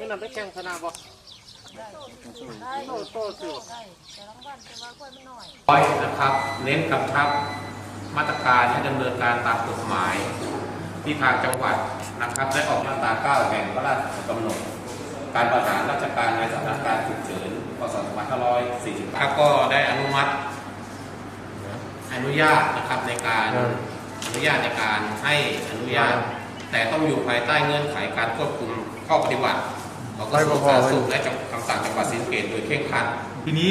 นี่นำไปแข่งสนามบ่โตโตสิร้อยนะครับเน้นกำชับมาตรการให้ดำเนินการตามกฎหมาย ที่ทางจังหวัดนะครับได้ออกมาตรา 9 แห่งพระราชกำหนด การประหารราชการในสถานการณ์ฉุกเฉินพศ2540ครับก็ได้อนุมัติอนุญาตนะครับในการอนุญาตในการให้อนุญาต แต่ต้องอยู่ภายใต้เงื่อนไขการควบคุมข้อปฏิบัติ ของกระทรวงสาธารณสุขและคำสั่งจังหวัดศรีสะเกษโดยเคร่งครัด ทีนี้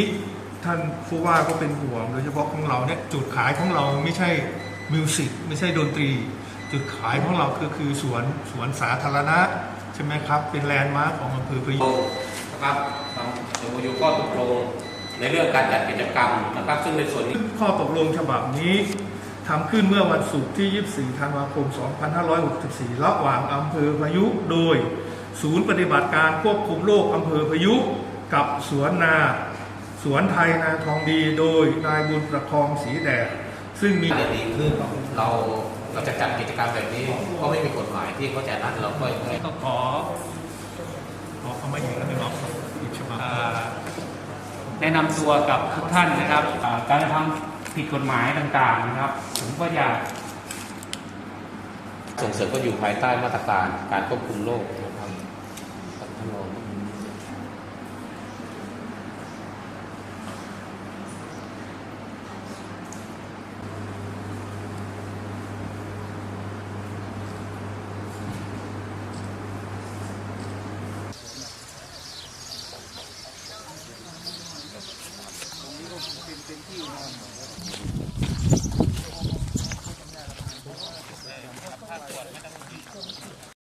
ท่านผู้ว่าก็เป็นห่วงโดยเฉพาะของเราเนี่ยจุดขายของเราไม่ใช่มิวสิกไม่ใช่ดนตรี จุดขายของเราคือคือสวนสวนสาธารณะ ใช่ไหมครับ เป็นแลนด์มาร์คของอำเภอพะยุนะครับทางเดวยูก็ตกลงในเรื่องการจัดกิจกรรมนะครับซึ่งในส่วนนี้ข้อตกลงฉบับนี้ทำขึ้นเมื่อวันศุกร์ที่ 24 ธันวาคม 2564 ระหว่างอำเภอพายุ โดย ศูนย์ปฏิบัติการควบคุมโรคอำเภอพายุกับสวนนา สวนไทยนาทองดีโดยนายบุญประคองสีแดดซึ่งมีจะดีขึ้นเราเราจะจัดกิจกรรมแบบนี้ก็ไม่มีกฎหมายที่เขาจะนัดเราก็ไม่ต้องขอขอเอามาอีกแล้วไม่บอกอีกฉบับอ่าแนะนำตัวกับทุกท่านนะครับอ่าการกระทำผิดกฎหมายต่างๆนะครับ ผมก็อยากส่งเสริมก็อยู่ภายใต้มาตรการการควบคุมโรคนะครับ ท่านรอง